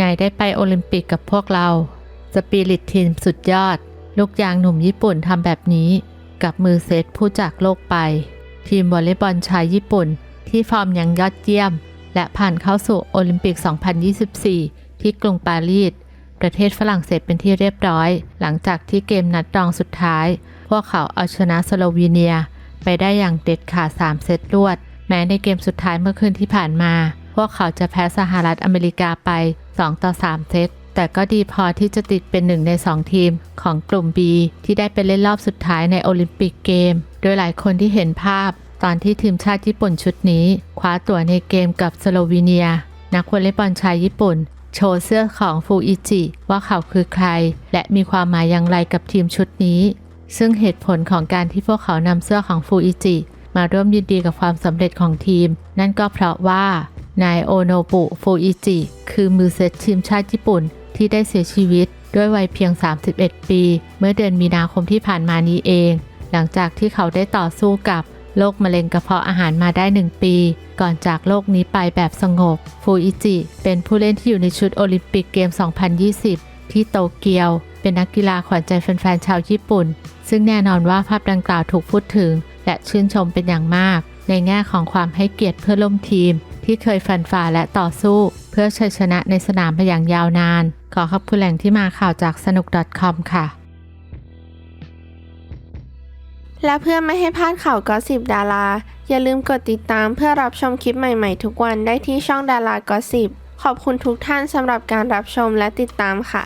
นายได้ไปโอลิมปิกกับพวกเรา สปิริตทีมสุดยอด ลูกยางหนุ่มญี่ปุ่นทำแบบนี้ กับมือเซตผู้จากโลกไป ทีมวอลเลย์บอลชายญี่ปุ่น ที่ฟอร์มยังยอดเยี่ยม และผ่านเข้าสู่โอลิมปิก 2024 ที่กรุงปารีสประเทศฝรั่งเศสเป็นที่เรียบร้อย หลังจากที่เกมนัดรองสุดท้าย พวกเขาเอาชนะสโลวีเนีย ไปได้อย่างเด็ดขาด3เซตรวด แม้ในเกมสุดท้ายเมื่อคืนที่ผ่านมา พวกเขาจะแพ้สหรัฐอเมริกาไป 2 ต่อ 3 เซต แต่ก็ดีพอที่จะติดเป็นหนึ่งใน 2 ทีมของกลุ่ม B ที่ได้ไปเล่นรอบสุดท้ายในโอลิมปิกเกม โดยหลายคนที่เห็นภาพ ตอนที่ทีมชาติญี่ปุ่นชุดนี้ คว้าตั๋วในเกมกับสโลวีเนีย นักวอลเลย์บอลชายญี่ปุ่น โชว์เสื้อของฟูอิจิว่าเขาคือใคร และมีความหมายอย่างไรกับทีมชุดนี้ ซึ่งเหตุผลของการที่พวกเขานำเสื้อของฟูอิจิมาร่วมยินดีกับความสำเร็จของทีม นั่นก็เพราะว่า นายโอโนบุฟูอิจิ คือมือเซตทีมชาติญี่ปุ่นที่ได้เสียชีวิตด้วยวัยเพียง 31 ปี เมื่อเดือนมีนาคมที่ผ่านมานี้เอง หลังจากที่เขาได้ต่อสู้กับโรคมะเร็งกระเพาะอาหารมาได้ 1 ปี ก่อนจากโลกนี้ไปแบบสงบ ฟูอิจิ เป็นผู้เล่นที่อยู่ในชุดโอลิมปิกเกม 2020 ที่โตเกียว เป็นนักกีฬาขวัญใจแฟนๆชาวญี่ปุ่น ซึ่งแน่นอนว่าภาพดังกล่าวถูกพูดถึง และชื่นชมเป็นอย่างมาก ในแง่ของความให้เกียรติเพื่อร่วมทีม ที่เคยฟันฝ่าและต่อสู้ เพื่อชัยชนะในสนามมาอย่างยาวนาน ขอขอบคุณแหล่งที่มาข่าวจากสนุก .com ค่ะ และเพื่อไม่ให้พลาดข่าวก็สิบดารา อย่าลืมกดติดตามเพื่อรับชมคลิปใหม่ๆ ทุกวันได้ที่ช่องดารากอสิบขอบคุณทุกท่านสำหรับการรับชมและติดตามค่ะ